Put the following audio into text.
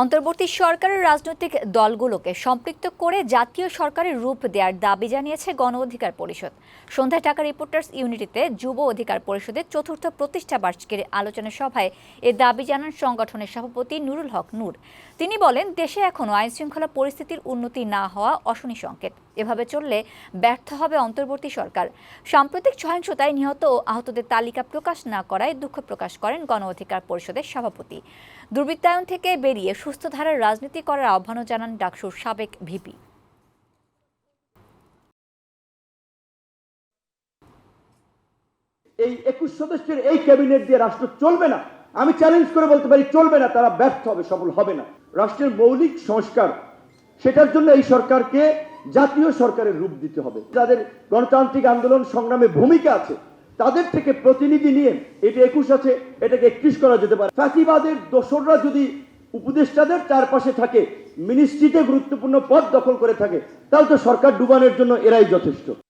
অন্তর্বর্তী সরকারের রাজনৈতিক দলগুলোকে সম্পৃক্ত করে জাতীয় সরকারের রূপ দেওয়ার দাবি জানিয়েছে গণ অধিকার পরিষদ। সন্ধ্যায় ঢাকা রিপোর্টার্স ইউনিটিতে যুব অধিকার পরিষদের চতুর্থ প্রতিষ্ঠা বার্ষিকীর আলোচনা সভায় এ দাবি জানান সংগঠনের সভাপতি নুরুল হক নূর। তিনি বলেন, দেশে এখনও আইন শৃঙ্খলা পরিস্থিতির উন্নতি না হওয়া অশনি সংকেত। এভাবে চললে ব্যর্থ হবে অন্তর্বর্তী সরকার। সাম্প্রতিক সহিংসতায় নিহত ও আহতদের তালিকা প্রকাশ না করায় দুঃখ প্রকাশ করেন গণ অধিকার পরিষদের সভাপতি। দুর্বৃত্তায়ন থেকে বেরিয়ে সুস্থ ধারার রাজনীতি করার আহ্বানও জানান ডাকসুর সাবেক ভিপি। এই একুশ সদস্যের এই ক্যাবিনেট দিয়ে রাষ্ট্র চলবে না। আমি চ্যালেঞ্জ করে বলতে পারি, চলবে না, তারা ব্যর্থ হবে, সফল হবে না। রাষ্ট্রের মৌলিক সংস্কার, সেটার জন্য এই সরকারকে জাতীয় সরকারের রূপ দিতে হবে। যাদের গণতান্ত্রিক আন্দোলন সংগ্রামে ভূমিকা আছে, তাদের থেকে প্রতিনিধি নিয়ে, এটা একুশ আছে, এটাকে একত্রিশ করা যেতে পারে। ফাঁসিবাদের দোসররা যদি উপদেষ্টাদের চারপাশে থাকে মিনিস্ট্রিতে গুরুত্বপূর্ণ পদ দখল করে থাকে, তাহলে তো সরকার ডুবানোর জন্য এরাই যথেষ্ট।